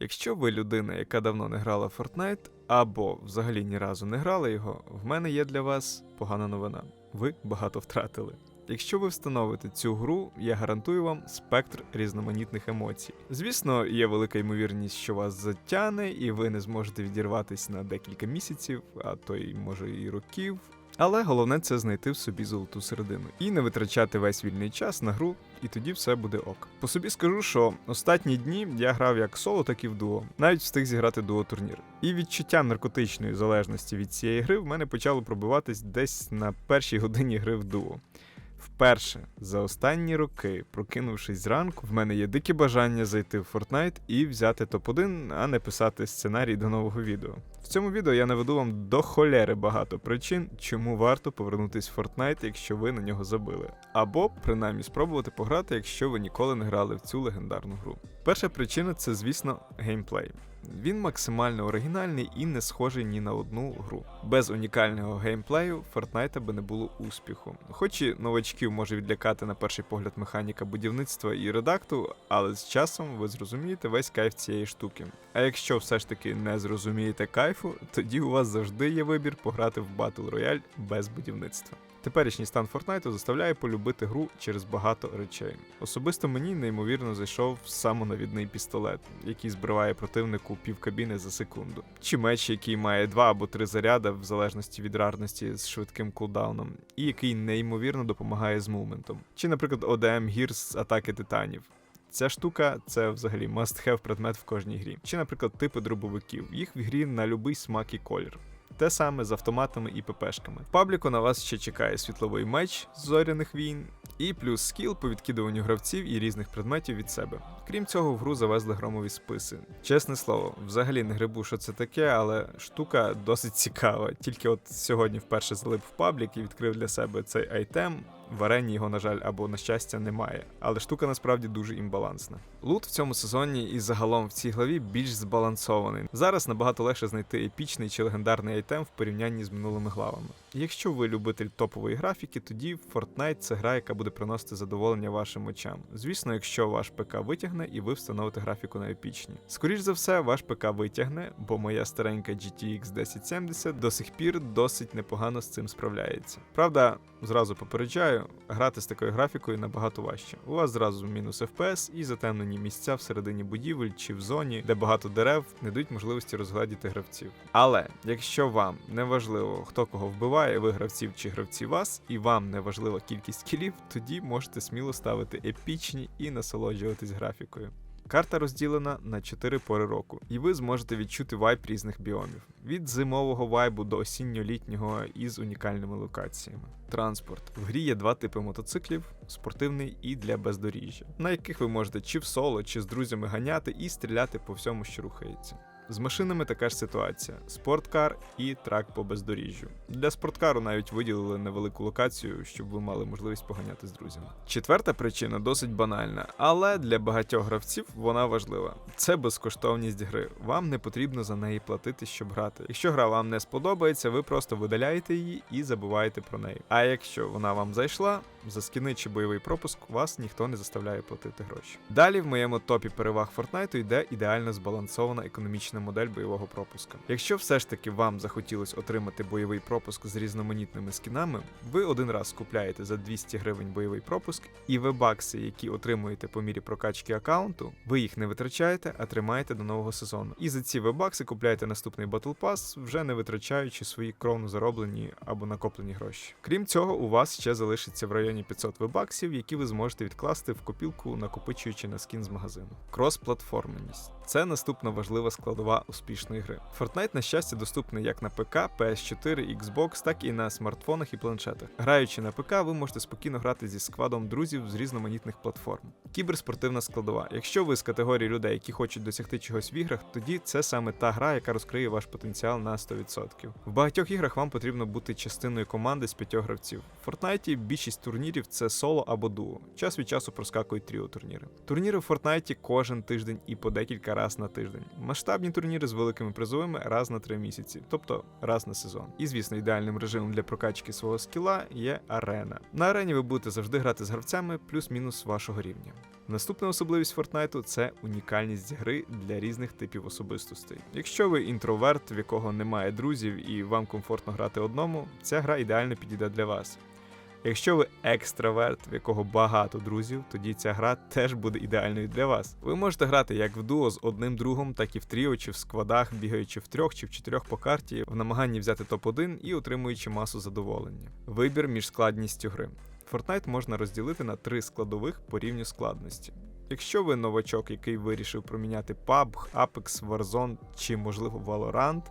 Якщо ви людина, яка давно не грала в Fortnite, або взагалі ні разу не грала його, в мене є для вас погана новина. Ви багато втратили. Якщо ви встановите цю гру, я гарантую вам спектр різноманітних емоцій. Звісно, є велика ймовірність, що вас затягне, і ви не зможете відірватися на декілька місяців, а то й може і років. Але головне це знайти в собі золоту середину і не витрачати весь вільний час на гру, і тоді все буде ок. По собі скажу, що останні дні я грав як соло, так і в дуо. Навіть встиг зіграти дуо турнір. І відчуття наркотичної залежності від цієї гри в мене почало пробиватись десь на першій годині гри в дуо. Вперше за останні роки, прокинувшись зранку, в мене є дике бажання зайти в Fortnite і взяти топ-1, а не писати сценарій до нового відео. В цьому відео я наведу вам до холєри багато причин, чому варто повернутись в Fortnite, якщо ви на нього забили. Або принаймні спробувати пограти, якщо ви ніколи не грали в цю легендарну гру. Перша причина це, звісно, геймплей. Він максимально оригінальний і не схожий ні на одну гру. Без унікального геймплею Fortnite би не було успіху. Хоч і новачків може відлякати на перший погляд механіка будівництва і редакту, але з часом ви зрозумієте весь кайф цієї штуки. А якщо все ж таки не зрозумієте кайфу, тоді у вас завжди є вибір пограти в Battle Royale без будівництва. Теперішній стан Фортнайту заставляє полюбити гру через багато речей. Особисто мені неймовірно зайшов самонавідний пістолет, який збриває противнику півкабіни за секунду, чи меч, який має два або три заряда в залежності від рарності з швидким кулдауном, і який неймовірно допомагає з мувментом, чи, наприклад, ODM Gears з атаки титанів. Ця штука це взагалі must-have предмет в кожній грі. Чи, наприклад, типи дробовиків. Їх в грі на любий смак і колір. Те саме з автоматами і ППшками. В пабліку на вас ще чекає світловий меч з зоряних війн, і плюс скіл по відкидуванню гравців і різних предметів від себе. Крім цього, в гру завезли громові списи. Чесне слово, взагалі не грибу, що це таке, але штука досить цікава. Тільки от сьогодні вперше залип в паблік і відкрив для себе цей айтем. В арені його, на жаль, або на щастя, немає. Але штука насправді дуже імбалансна. Лут в цьому сезоні і загалом в цій главі більш збалансований. Зараз набагато легше знайти епічний чи легендарний айтем в порівнянні з минулими главами. Якщо ви любитель топової графіки, тоді Fortnite це гра, яка буде приносити задоволення вашим очам. Звісно, якщо ваш ПК витягне і ви встановите графіку на епічні. Скоріш за все, ваш ПК витягне, бо моя старенька GTX 1070 до сих пір досить непогано з цим справляється. Правда, зразу попереджаю, грати з такою графікою набагато важче. У вас зразу мінус FPS і затемнені місця всередині будівель чи в зоні, де багато дерев не дають можливості розгладіти гравців. Але якщо вам не важливо, хто кого вбиває, ви гравців чи гравці вас, і вам не важлива кількість кілів, тоді можете сміло ставити епічні і насолоджуватись графікою. Карта розділена на 4 пори року, і ви зможете відчути вайб різних біомів: від зимового вайбу до осінньо-літнього із унікальними локаціями. Транспорт в грі є два типи мотоциклів: спортивний і для бездоріжжя, на яких ви можете чи в соло, чи з друзями ганяти і стріляти по всьому, що рухається. З машинами така ж ситуація: спорткар і трак по бездоріжжю. Для спорткару навіть виділили невелику локацію, щоб ви мали можливість поганяти з друзями. Четверта причина досить банальна, але для багатьох гравців вона важлива. Це безкоштовність гри. Вам не потрібно за неї платити, щоб грати. Якщо гра вам не сподобається, ви просто видаляєте її і забуваєте про неї. А якщо вона вам зайшла, за скіни чи бойовий пропуск вас ніхто не заставляє платити гроші. Далі в моєму топі переваг Fortnite йде ідеально збалансована економічна модель бойового пропуска. Якщо все ж таки вам захотілось отримати бойовий пропуск з різноманітними скінами, ви один раз купляєте за 200 гривень бойовий пропуск, і вебакси, які отримуєте по мірі прокачки аккаунту, ви їх не витрачаєте, а тримаєте до нового сезону. І за ці вебакси купляєте наступний Battle Pass, вже не витрачаючи свої кровно зароблені або накоплені гроші. Крім цього, у вас ще залишиться в районі 500 вебаксів, які ви зможете відкласти в копілку, накопичуючи на скін з магазину. Кросплатформеність це наступна важлива складова успішної гри. Fortnite, на щастя, доступний як на ПК, PS4, Xbox, так і на смартфонах і планшетах. Граючи на ПК, ви можете спокійно грати зі складом друзів з різноманітних платформ. Кіберспортивна складова. Якщо ви з категорії людей, які хочуть досягти чогось в іграх, тоді це саме та гра, яка розкриє ваш потенціал на 100%. В багатьох іграх вам потрібно бути частиною команди з п'ятьох гравців. В Fortnite більшість турнірів це соло або дуо. Час від часу проскакують тріо турніри. Турніри в Fortnite кожен тиждень і по декілька раз на тиждень. Масштабні турніри з великими призовими раз на три місяці, тобто раз на сезон. І звісно, ідеальним режимом для прокачки свого скіла є арена. На арені ви будете завжди грати з гравцями плюс-мінус вашого рівня. Наступна особливість Фортнайту це унікальність гри для різних типів особистостей. Якщо ви інтроверт, в якого немає друзів і вам комфортно грати одному, ця гра ідеально підійде для вас. Якщо ви екстраверт, в якого багато друзів, тоді ця гра теж буде ідеальною для вас. Ви можете грати як в дуо з одним другом, так і в тріо чи в складах, бігаючи в трьох чи в чотирьох по карті, в намаганні взяти топ-1 і отримуючи масу задоволення. Вибір між складністю гри. Fortnite можна розділити на три складових по рівню складності. Якщо ви новачок, який вирішив проміняти PUBG, Apex, Warzone чи, можливо, Valorant,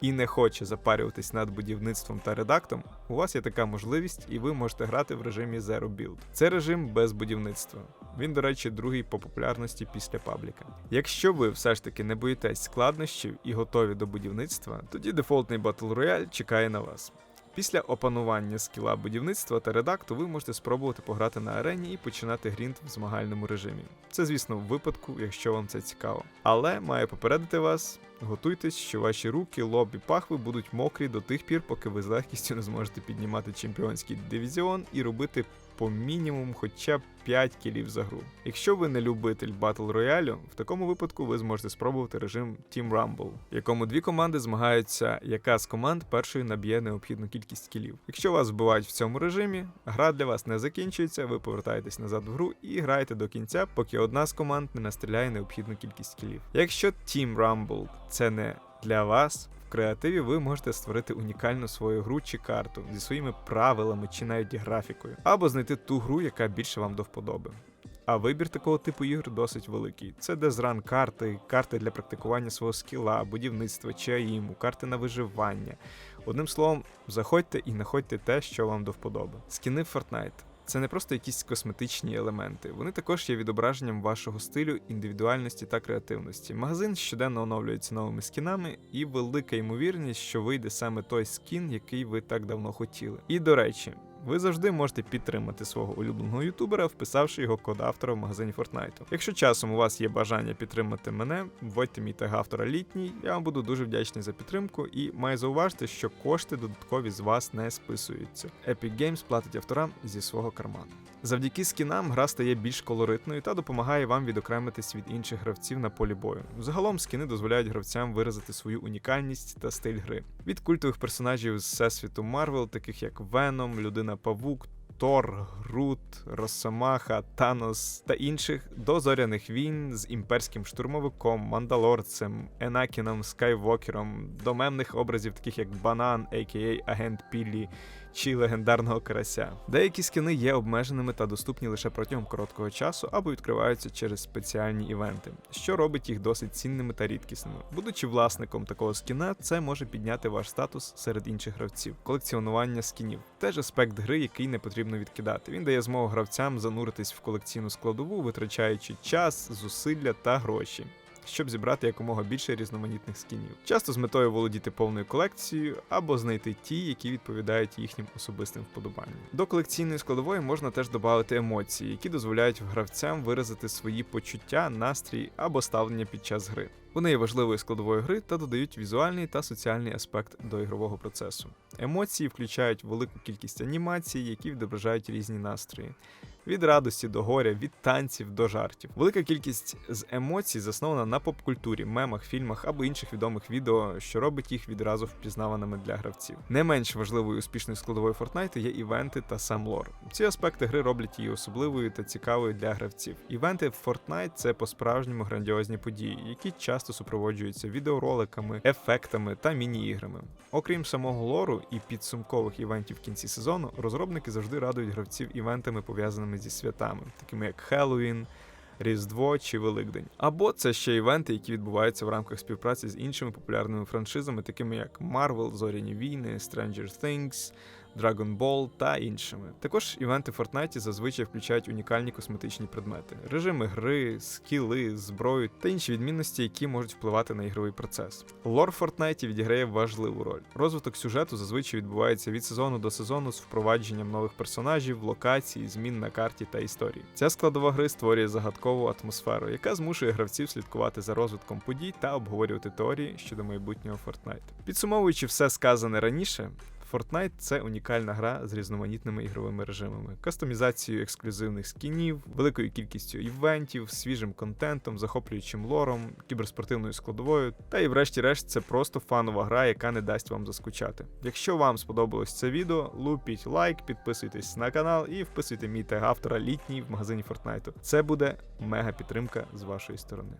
і не хоче запарюватись над будівництвом та редактом, у вас є така можливість, і ви можете грати в режимі Zero Build. Це режим без будівництва. Він, до речі, другий по популярності після пабліка. Якщо ви все ж таки не боїтесь складнощів і готові до будівництва, тоді дефолтний Battle Royale чекає на вас. Після опанування скіла будівництва та редакту ви можете спробувати пограти на арені і починати грінт в змагальному режимі. Це, звісно, в випадку, якщо вам це цікаво. Але маю попередити вас, готуйтесь, що ваші руки, лоб і пахви будуть мокрі до тих пір, поки ви з легкістю не зможете піднімати чемпіонський дивізіон і робити по мінімум хоча б 5 кілів за гру. Якщо ви не любитель батл роялю, в такому випадку ви зможете спробувати режим Team Rumble, в якому дві команди змагаються, яка з команд першою наб'є необхідну кількість кілів. Якщо вас вбивають в цьому режимі, гра для вас не закінчується, ви повертаєтесь назад в гру і граєте до кінця, поки одна з команд не настріляє необхідну кількість кілів. Якщо Team Rumble це не для вас. В креативі ви можете створити унікальну свою гру чи карту зі своїми правилами чи навіть графікою, або знайти ту гру, яка більше вам до вподоби. А вибір такого типу ігр досить великий. Це дезран карти, карти для практикування свого скіла, будівництва чи аїму, карти на виживання. Одним словом, заходьте і знаходьте те, що вам до вподоби. Скіни в Fortnite. Це не просто якісь косметичні елементи, вони також є відображенням вашого стилю, індивідуальності та креативності. Магазин щоденно оновлюється новими скінами, і велика ймовірність, що вийде саме той скін, який ви так давно хотіли. І до речі. Ви завжди можете підтримати свого улюбленого ютубера, вписавши його код автора в магазині Фортнайту. Якщо часом у вас є бажання підтримати мене, вводьте мій тег автора літній, я вам буду дуже вдячний за підтримку і маю зауважити, що кошти додаткові з вас не списуються. Epic Games платить авторам зі свого карману. Завдяки скінам гра стає більш колоритною та допомагає вам відокремитись від інших гравців на полі бою. Загалом скіни дозволяють гравцям виразити свою унікальність та стиль гри. Від культових персонажів з всесвіту Марвел, таких як Веном, Людина Павук. Тор, Грут, Росомаха, Танос та інших до зоряних війн з імперським штурмовиком, мандалорцем, Енакіном, Скайвокером, до мемних образів, таких як Банан, а.к.а. Агент Піллі чи легендарного карася. Деякі скини є обмеженими та доступні лише протягом короткого часу або відкриваються через спеціальні івенти, що робить їх досить цінними та рідкісними. Будучи власником такого скіна, це може підняти ваш статус серед інших гравців. Колекціонування скінів теж аспект гри, який не потрібно відкидати. Він дає змогу гравцям зануритись в колекційну складову, витрачаючи час, зусилля та гроші щоб зібрати якомога більше різноманітних скінів. Часто з метою володіти повною колекцією або знайти ті, які відповідають їхнім особистим вподобанням. До колекційної складової можна теж додати емоції, які дозволяють гравцям виразити свої почуття, настрій або ставлення під час гри. Вони є важливою складовою гри та додають візуальний та соціальний аспект до ігрового процесу. Емоції включають велику кількість анімацій, які відображають різні настрої від радості до горя, від танців до жартів. Велика кількість з емоцій заснована на поп-культурі, мемах, фільмах або інших відомих відео, що робить їх відразу впізнаваними для гравців. Не менш важливою успішною складовою Fortnite є івенти та сам лор. Ці аспекти гри роблять її особливою та цікавою для гравців. Івенти в Fortnite – це по-справжньому грандіозні події, які часто супроводжуються відеороликами, ефектами та міні-іграми. Окрім самого лору і підсумкових івентів в кінці сезону, розробники завжди радують гравців івентами пов'язаними зі святами, такими як Хеллоуін, Різдво чи Великдень. Або це ще івенти, які відбуваються в рамках співпраці з іншими популярними франшизами, такими як Marvel, Зоряні війни, Stranger Things, Dragon Ball та іншими. Також івенти в Fortnite зазвичай включають унікальні косметичні предмети, режими гри, скіли, зброю та інші відмінності, які можуть впливати на ігровий процес. Лор в Fortnite відіграє важливу роль. Розвиток сюжету зазвичай відбувається від сезону до сезону з впровадженням нових персонажів, локацій, змін на карті та історії. Ця складова гри створює загадкову атмосферу, яка змушує гравців слідкувати за розвитком подій та обговорювати теорії щодо майбутнього Fortnite. Підсумовуючи все сказане раніше. Fortnite це унікальна гра з різноманітними ігровими режимами, кастомізацією ексклюзивних скінів, великою кількістю івентів, свіжим контентом, захоплюючим лором, кіберспортивною складовою. Та і врешті-решт це просто фанова гра, яка не дасть вам заскучати. Якщо вам сподобалось це відео, лупіть лайк, підписуйтесь на канал і вписуйте мій тег автора літній в магазині Fortnite. Це буде мега підтримка з вашої сторони.